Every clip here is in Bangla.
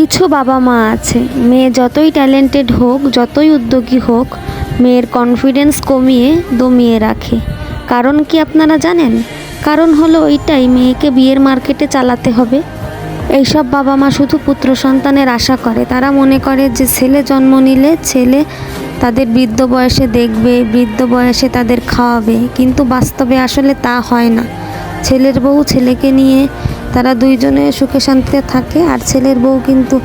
কিছু বাবা মা আছে। মেয়ে যতই ট্যালেন্টেড হোক, যতই উদ্যোগী হোক, মেয়ের কনফিডেন্স কমিয়ে দমিয়ে রাখে। কারণ কি আপনারা জানেন? কারণ হলো ওইটাই, মেয়েকে বিয়ের মার্কেটে চালাতে হবে। এইসব বাবা মা শুধু পুত্র সন্তানের আশা করে। তারা মনে করে যে ছেলে জন্ম নিলে ছেলে তাদের বৃদ্ধ বয়সে দেখবে, বৃদ্ধ বয়সে তাদের খাওয়াবে। কিন্তু বাস্তবে আসলে তা হয় না। ছেলের বউ ছেলেকে নিয়ে তারা দুইজনে সুখে শান্তিতে থাকে, আর ছেলের বউ কিন্তু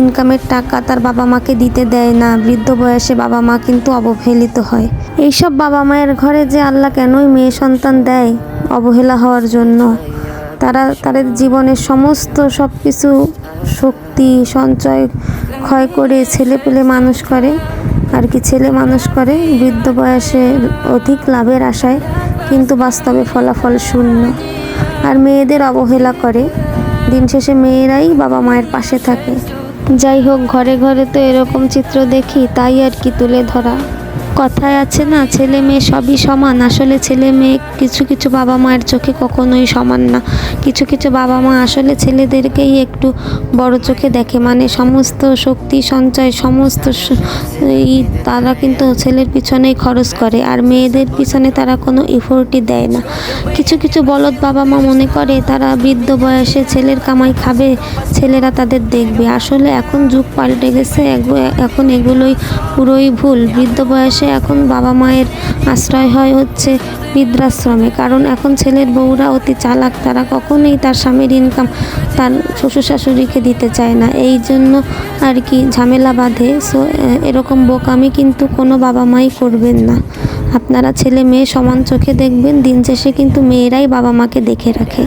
ইনকামের টাকা তার বাবা মাকে দিতে দেয় না। বৃদ্ধ বয়সে বাবা মা কিন্তু অবহেলিত হয়। এইসব বাবা মায়ের ঘরে যে আল্লাহ কেনই মেয়ে সন্তান দেয় অবহেলা হওয়ার জন্য? তারা, তাদের জীবনের সমস্ত সব কিছু শক্তি, সঞ্চয়, ক্ষয় করে ছেলে পেলে মানুষ করে। আর কি ছেলে মানুষ করে, বৃদ্ধ বয়সে অধিক লাভের আশায় কিন্তু বাস্তবে ফলাফল শূন্য। আর মেয়েদের অবহেলা করে। দিন শেষে মেয়েরাই বাবা মায়ের পাশে থাকে। যাই হোক, ঘরে ঘরে তো এরকম চিত্র দেখি, তাই আর কি তুলে ধরা। কথায় আছে না, ছেলে মেয়ে সবই সমান। আসলে ছেলে মেয়ে কিছু কিছু বাবা মায়ের চোখে কখনোই সমান না। কিছু কিছু বাবা মা আসলে ছেলেদেরকেই একটু বড় চোখে দেখে। মানে সমস্ত শক্তি, সঞ্চয়, সমস্ত এই তারা কিন্তু ছেলের পিছনেই খরচ করে। আর মেয়েদের পিছনে তারা কোনো এফোর্টই দেয় না। কিছু কিছু বলদ বাবা মা মনে করে, তারা বৃদ্ধ বয়সে ছেলের কামাই খাবে, ছেলেরা তাদের দেখবে। আসলে এখন যুগ পাল্টে গেছে এখন এগুলোই পুরোই ভুল। বৃদ্ধ বয়সে এখন বাবা মায়ের আশ্রয় হয় হচ্ছে বৃদ্ধাশ্রমে। কারণ এখন ছেলের বউরা অতি চালাক, তারা কখনোই তার স্বামীর ইনকাম তার শ্বশুর শাশুড়িকে দিতে চায় না। এই জন্য আর কি ঝামেলা বাঁধে। সো এরকম বোকামি কিন্তু কোনো বাবা মাই করবেন না। আপনারা ছেলে মেয়ে সমান চোখে দেখবেন, দিন শেষে কিন্তু মেয়েরাই বাবা মাকে দেখে রাখে।